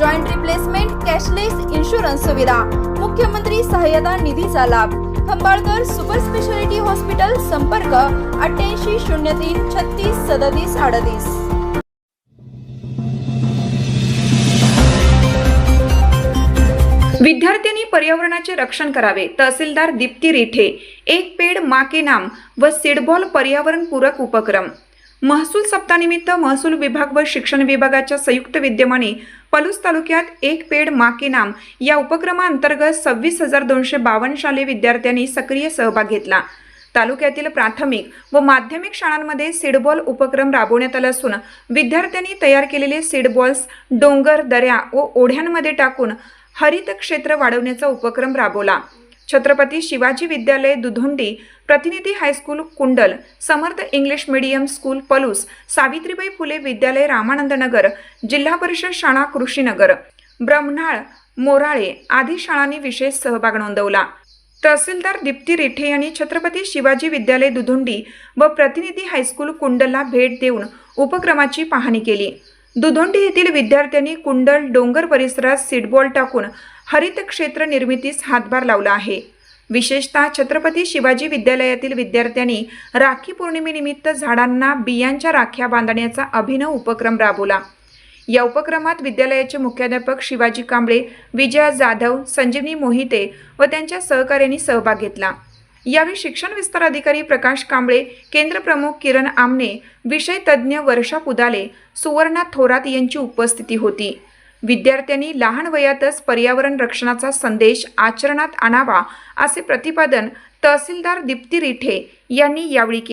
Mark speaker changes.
Speaker 1: Joint replacement cashless insurance सुविधा. मुख्यमंत्री सहाय्यता निधीचा लाभ. खंबाळकर सुपर स्पेशालिटी हॉस्पिटल संपर्क अठ्ठ्याऐंशी शून्य तीन छत्तीस सदतीस अडतीस.
Speaker 2: विद्यार्थ्यांनी पर्यावरणाचे रक्षण करावे तहसीलदार दीप्ती रिठे. एक पेड माके नाम व सीडबॉल पर्यावरण पूरक उपक्रम. महसूल सप्ताहानिमित्त महसूल विभाग व शिक्षण विभागाच्या संयुक्त विद्यमाने पलूस तालुक्यात एक पेड मा के नाम या उपक्रमाअंतर्गत सव्वीस हजार दोनशे बावन्न शालेय विद्यार्थ्यांनी सक्रिय सहभाग घेतला. तालुक्यातील प्राथमिक व माध्यमिक शाळांमध्ये सीडबॉल उपक्रम राबवण्यात आला असून विद्यार्थ्यांनी तयार केलेले सीडबॉल्स डोंगर दऱ्या व ओढ्यांमध्ये टाकून हरित क्षेत्र वाढवण्याचा उपक्रम राबवला. छत्रपती शिवाजी विद्यालय दुधोंडी प्रतिनिधी high school Kundal Samarth English medium school Palus Savitribai Phule विद्यालय रामानंद नगर जिल्हा परिषद शाळा कृषीनगर ब्रह्मणाळ मोराळे आदी शाळांनी विशेष सहभाग नोंदवला. तहसीलदार दीप्ती रिठे यांनी छत्रपती शिवाजी विद्यालय दुधोंडी व प्रतिनिधी हायस्कूल कुंडलला भेट देऊन उपक्रमाची पाहणी केली. दुधोंडी येथील विद्यार्थ्यांनी कुंडल डोंगर परिसरात सीटबॉल टाकून हरित क्षेत्र निर्मितीस हातभार लावला आहे. विशेषतः छत्रपती शिवाजी विद्यालयातील विद्यार्थ्यांनी राखी पौर्णिमेनिमित्त झाडांना बियांच्या राख्या बांधण्याचा अभिनव उपक्रम राबवला. या उपक्रमात विद्यालयाचे मुख्याध्यापक शिवाजी कांबळे विजया जाधव संजीवनी मोहिते व त्यांच्या सहकार्यांनी सहभाग घेतला. यावेळी शिक्षण विस्तार अधिकारी प्रकाश कांबळे केंद्र प्रमुख किरण आमने विषय तज्ज्ञ वर्षा पुदाले सुवर्णा थोरात यांची उपस्थिती होती. विद्यार्थ्यांनी लहान वयातच पर्यावरण रक्षणाचा संदेश आचरणात आणावा असे प्रतिपादन तहसीलदार दीप्ती रिठे यांनी यावेळी केले.